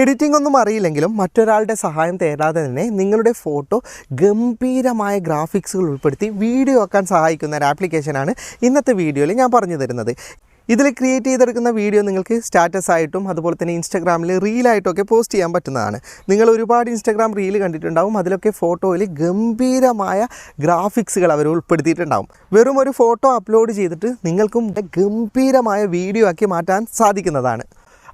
Editing ഒന്നും അറിയില്ലെങ്കിലും മറ്റൊരാളുടെ സഹായം തേടാതെ തന്നെ നിങ്ങളുടെ ഫോട്ടോ ഗംഭീരമായ ഗ്രാഫിക്സുകൾ ഉൾപ്പെടുത്തി വീഡിയോ ആക്കാൻ സഹായിക്കുന്ന ഒരു ആപ്ലിക്കേഷനാണ് ഇന്നത്തെ വീഡിയോയിൽ ഞാൻ പറഞ്ഞു തരുന്നത്. ഇതിൽ ക്രിയേറ്റ് ചെയ്തെടുക്കുന്ന വീഡിയോ നിങ്ങൾക്ക് സ്റ്റാറ്റസ് ആയിട്ടും അതുപോലെ തന്നെ ഇൻസ്റ്റാഗ്രാമിൽ റീലായിട്ടൊക്കെ പോസ്റ്റ് ചെയ്യാൻ പറ്റുന്നതാണ്. നിങ്ങൾ ഒരുപാട് ഇൻസ്റ്റാഗ്രാം റീൽ കണ്ടിട്ടുണ്ടാവും അതിലൊക്കെ ഫോട്ടോയിൽ ഗംഭീരമായ ഗ്രാഫിക്സുകൾ അവർ ഉൾപ്പെടുത്തിയിട്ടുണ്ടാവും. വെറും ഒരു ഫോട്ടോ അപ്ലോഡ് ചെയ്തിട്ട് നിങ്ങൾക്കും ഗംഭീരമായ വീഡിയോ ആക്കി മാറ്റാൻ സാധിക്കുന്നതാണ്.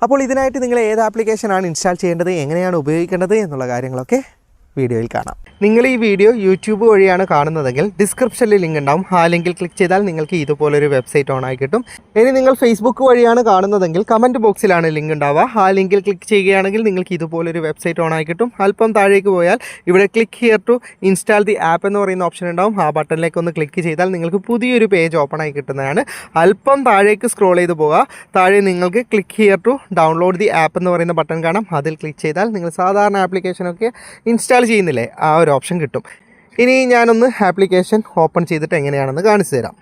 അപ്പോൾ ഇതിനായിട്ട് നിങ്ങൾ ഏത് ആപ്ലിക്കേഷനാണ് ഇൻസ്റ്റാൾ ചെയ്യേണ്ടത് എങ്ങനെയാണ് ഉപയോഗിക്കേണ്ടത് എന്നുള്ള കാര്യങ്ങളൊക്കെ വീഡിയോയിൽ കാണാം. നിങ്ങൾ ഈ വീഡിയോ യൂട്യൂബ് വഴിയാണ് കാണുന്നതെങ്കിൽ ഡിസ്ക്രിപ്ഷനിൽ ലിങ്ക് ഉണ്ടാവും. ആ ലിങ്കിൽ ക്ലിക്ക് ചെയ്താൽ നിങ്ങൾക്ക് ഇതുപോലൊരു വെബ്സൈറ്റ് ഓൺ ആയി കിട്ടും. ഇനി നിങ്ങൾ ഫേസ്ബുക്ക് വഴിയാണ് കാണുന്നതെങ്കിൽ കമന്റ് ബോക്സിലാണ് ലിങ്ക് ഉണ്ടാവുക. ആ ലിങ്കിൽ ക്ലിക്ക് ചെയ്യുകയാണെങ്കിൽ നിങ്ങൾക്ക് ഇതുപോലൊരു വെബ്സൈറ്റ് ഓൺ ആയി കിട്ടും. അല്പം താഴേക്ക് പോയാൽ ഇവിടെ click here to install the app എന്ന് പറയുന്ന ഓപ്ഷൻ ഉണ്ടാവും. ആ ബട്ടണിലേക്ക് ഒന്ന് ക്ലിക്ക് ചെയ്താൽ നിങ്ങൾക്ക് പുതിയൊരു പേജ് ഓപ്പൺ ആയി കിട്ടുന്നതാണ്. അല്പം താഴേക്ക് സ്ക്രോൾ ചെയ്ത് പോവുക. താഴെ നിങ്ങൾക്ക് click here to download the app എന്ന് പറയുന്ന ബട്ടൺ കാണാം. അതിൽ ക്ലിക്ക് ചെയ്താൽ നിങ്ങൾ സാധാരണ ആപ്ലിക്കേഷനൊക്കെ ഇൻസ്റ്റാൾ ചെയ്യുന്നില്ലേ? ആ ഒരു ഓപ്ഷൻ കിട്ടും. ഇനി ഞാനൊന്ന് ആപ്ലിക്കേഷൻ ഓപ്പൺ ചെയ്തിട്ട് എങ്ങനെയാണെന്ന് കാണിച്ചു തരാം.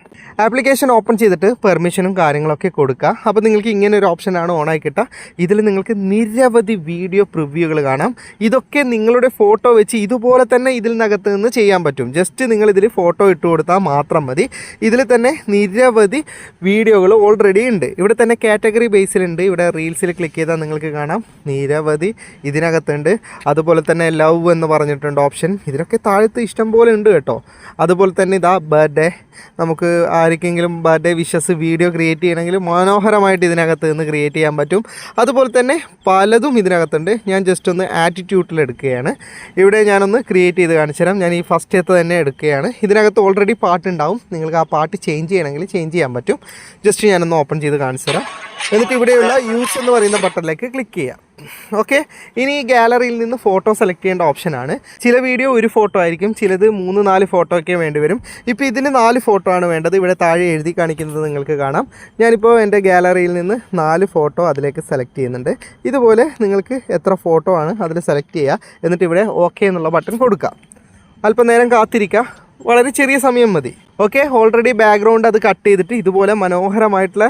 ആപ്ലിക്കേഷൻ ഓപ്പൺ ചെയ്തിട്ട് പെർമിഷനും കാര്യങ്ങളൊക്കെ കൊടുക്കുക. അപ്പോൾ നിങ്ങൾക്ക് ഇങ്ങനെ ഒരു ഓപ്ഷനാണ് ഓണായി കിട്ടുക. ഇതിൽ നിങ്ങൾക്ക് നിരവധി വീഡിയോ പ്രിവ്യൂകൾ കാണാം. ഇതൊക്കെ നിങ്ങളുടെ ഫോട്ടോ വെച്ച് ഇതുപോലെ തന്നെ ഇതിനകത്ത് നിന്ന് ചെയ്യാൻ പറ്റും. ജസ്റ്റ് നിങ്ങൾ ഇതിൽ ഫോട്ടോ ഇട്ട് കൊടുത്താൽ മാത്രം മതി. ഇതിൽ തന്നെ നിരവധി വീഡിയോകൾ ഓൾറെഡി ഉണ്ട്. ഇവിടെ തന്നെ കാറ്റഗറി ബേസിലുണ്ട് ഇവിടെ റീൽസിൽ ക്ലിക്ക് ചെയ്താൽ നിങ്ങൾക്ക് കാണാം. നിരവധി ഇതിനകത്തുണ്ട്. അതുപോലെ തന്നെ ലവ് എന്ന് പറഞ്ഞിട്ടുണ്ട് ഓപ്ഷൻ ഇതിനൊക്കെ താഴത്ത് ഇഷ്ടം പോലെ ഉണ്ട് കേട്ടോ. അതുപോലെ തന്നെ ഇതാ ബർത്ത്ഡേ നമുക്ക് ആർക്കെങ്കിലും ബർത്ത്ഡേ വിഷസ് വീഡിയോ ക്രിയേറ്റ് ചെയ്യണമെങ്കിൽ മനോഹരമായിട്ട് ഇതിനകത്ത് നിന്ന് ക്രിയേറ്റ് ചെയ്യാൻ പറ്റും. അതുപോലെ തന്നെ പലതും ഇതിനകത്തുണ്ട്. ഞാൻ ജസ്റ്റ് ഒന്ന് ആറ്റിറ്റ്യൂഡിൽ എടുക്കുകയാണ്. ഇവിടെ ഞാനൊന്ന് ക്രിയേറ്റ് ചെയ്ത് കാണിച്ചു തരാം. ഞാൻ ഈ ഫസ്റ്റത്തെ തന്നെ എടുക്കുകയാണ്. ഇതിനകത്ത് ഓൾറെഡി പാട്ടുണ്ടാവും. നിങ്ങൾക്ക് ആ പാട്ട് ചേഞ്ച് ചെയ്യണമെങ്കിൽ ചേഞ്ച് ചെയ്യാൻ പറ്റും. ജസ്റ്റ് ഞാനൊന്ന് ഓപ്പൺ ചെയ്ത് കാണിച്ചു തരാം. എന്നിട്ട് ഇവിടെയുള്ള യൂസ് എന്ന് പറയുന്ന ബട്ടണിലേക്ക് ക്ലിക്ക് ചെയ്യാം. ഓക്കെ ഇനി ഈ ഗാലറിയിൽ നിന്ന് ഫോട്ടോ സെലക്ട് ചെയ്യേണ്ട ഓപ്ഷനാണ് ചില വീഡിയോ ഒരു ഫോട്ടോ ആയിരിക്കും ചിലത് മൂന്ന് നാല് ഫോട്ടോ ഒക്കെ വേണ്ടി വരും. ഇപ്പോൾ ഇതിന് നാല് ഫോട്ടോ ആണ് വേണ്ടത്. ഇവിടെ താഴെ എഴുതി കാണിക്കുന്നത് നിങ്ങൾക്ക് കാണാം. ഞാനിപ്പോൾ എന്റെ ഗാലറിയിൽ നിന്ന് നാല് ഫോട്ടോ അതിലേക്ക് സെലക്ട് ചെയ്യുന്നുണ്ട്. ഇതുപോലെ നിങ്ങൾക്ക് എത്ര ഫോട്ടോ ആണ് അതിൽ സെലക്ട് ചെയ്യുക എന്നിട്ട് ഇവിടെ ഓക്കെ എന്നുള്ള ബട്ടൺ കൊടുക്കുക അല്പനേരം കാത്തിരിക്കുക വളരെ ചെറിയ സമയം മതി. ഓക്കെ ഓൾറെഡി ബാക്ക്ഗ്രൗണ്ട് അത് കട്ട് ചെയ്തിട്ട് ഇതുപോലെ മനോഹരമായിട്ടുള്ള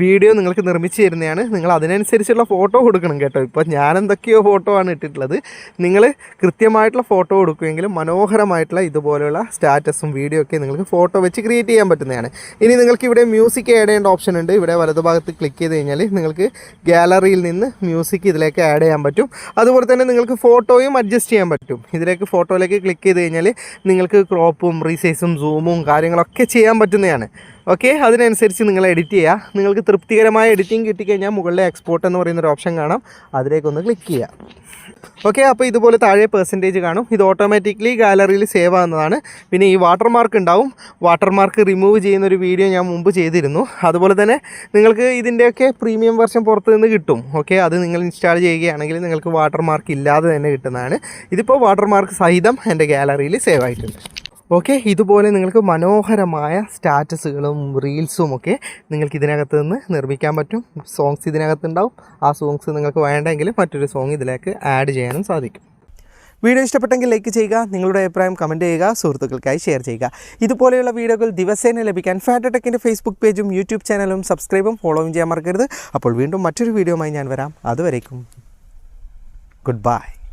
വീഡിയോ നിങ്ങൾക്ക് നിർമ്മിച്ച് തരുന്നതാണ്. നിങ്ങൾ അതിനനുസരിച്ചുള്ള ഫോട്ടോ കൊടുക്കണം കേട്ടോ. ഇപ്പോൾ ഞാൻ എന്തൊക്കെയോ ഫോട്ടോ ആണ് ഇട്ടിട്ടുള്ളത്. നിങ്ങൾ കൃത്യമായിട്ടുള്ള ഫോട്ടോ കൊടുക്കുമെങ്കിലും മനോഹരമായിട്ടുള്ള ഇതുപോലെയുള്ള സ്റ്റാറ്റസും വീഡിയോ ഒക്കെ നിങ്ങൾക്ക് ഫോട്ടോ വെച്ച് ക്രിയേറ്റ് ചെയ്യാൻ പറ്റുന്നതാണ്. ഇനി നിങ്ങൾക്ക് ഇവിടെ മ്യൂസിക് ആഡ് ചെയ്യേണ്ട ഓപ്ഷൻ ഉണ്ട്. ഇവിടെ വലതുഭാഗത്ത് ക്ലിക്ക് ചെയ്ത് കഴിഞ്ഞാൽ നിങ്ങൾക്ക് ഗാലറിയിൽ നിന്ന് മ്യൂസിക് ഇതിലേക്ക് ആഡ് ചെയ്യാൻ പറ്റും. അതുപോലെ തന്നെ നിങ്ങൾക്ക് ഫോട്ടോയും അഡ്ജസ്റ്റ് ചെയ്യാൻ പറ്റും. ഇതിലേക്ക് ഫോട്ടോയിലേക്ക് ക്ലിക്ക് ചെയ്ത് കഴിഞ്ഞാൽ നിങ്ങൾക്ക് ക്രോപ്പും റീസൈസും സൂമും കാര്യങ്ങളൊക്കെ ചെയ്യാൻ പറ്റുന്നതാണ്. ഓക്കെ അതിനനുസരിച്ച് നിങ്ങൾ എഡിറ്റ് ചെയ്യുക നിങ്ങൾക്ക് തൃപ്തികരമായ എഡിറ്റിംഗ് കിട്ടിക്കഴിഞ്ഞാൽ മുകളിലെ എക്സ്പോർട്ട് എന്ന് പറയുന്ന ഒരു ഓപ്ഷൻ കാണാം. അതിലേക്കൊന്ന് ക്ലിക്ക് ചെയ്യുക ഓക്കെ അപ്പോൾ ഇതുപോലെ താഴെ പെർസെന്റേജ് കാണും. ഇത് ഓട്ടോമാറ്റിക്കലി ഗാലറിയിൽ സേവ് ആകുന്നതാണ് പിന്നെ ഈ വാട്ടർ മാർക്ക് ഉണ്ടാവും. വാട്ടർ മാർക്ക് റിമൂവ് ചെയ്യുന്ന ഒരു വീഡിയോ ഞാൻ മുമ്പ് ചെയ്തിരുന്നു. അതുപോലെ തന്നെ നിങ്ങൾക്ക് ഇതിന്റെയൊക്കെ പ്രീമിയം വെർഷൻ പുറത്ത് നിന്ന് കിട്ടും. ഓക്കെ അത് നിങ്ങൾ ഇൻസ്റ്റാൾ ചെയ്യുകയാണെങ്കിൽ നിങ്ങൾക്ക് വാട്ടർ മാർക്ക് ഇല്ലാതെ തന്നെ കിട്ടുന്നതാണ്. ഇതിപ്പോൾ വാട്ടർ മാർക്ക് സഹിതം എന്റെ ഗാലറിയിൽ സേവ് ആയിട്ടുണ്ട്. ഓക്കെ ഇതുപോലെ നിങ്ങൾക്ക് മനോഹരമായ സ്റ്റാറ്റസുകളും റീൽസും ഒക്കെ നിങ്ങൾക്ക് ഇതിനകത്ത് നിന്ന് നിർമ്മിക്കാൻ പറ്റും. സോങ്സ് ഇതിനകത്ത് ഉണ്ടാവും. ആ സോങ്സ് നിങ്ങൾക്ക് വേണ്ടെങ്കിൽ മറ്റൊരു സോങ് ഇതിലേക്ക് ആഡ് ചെയ്യാനും സാധിക്കും. വീഡിയോ ഇഷ്ടപ്പെട്ടെങ്കിൽ ലൈക്ക് ചെയ്യുക നിങ്ങളുടെ അഭിപ്രായം കമന്റ് ചെയ്യുക സുഹൃത്തുക്കൾക്കായി ഷെയർ ചെയ്യുക. ഇതുപോലെയുള്ള വീഡിയോകൾ ദിവസേന ലഭിക്കാൻ ഫാറ്റടെക്കിന്റെ ഫേസ്ബുക്ക് പേജും യൂട്യൂബ് ചാനലും സബ്സ്ക്രൈബും ഫോളോയും ചെയ്യാൻ മറക്കരുത്. അപ്പോൾ വീണ്ടും മറ്റൊരു വീഡിയോയുമായി ഞാൻ വരാം. അതുവരേക്കും. Good bye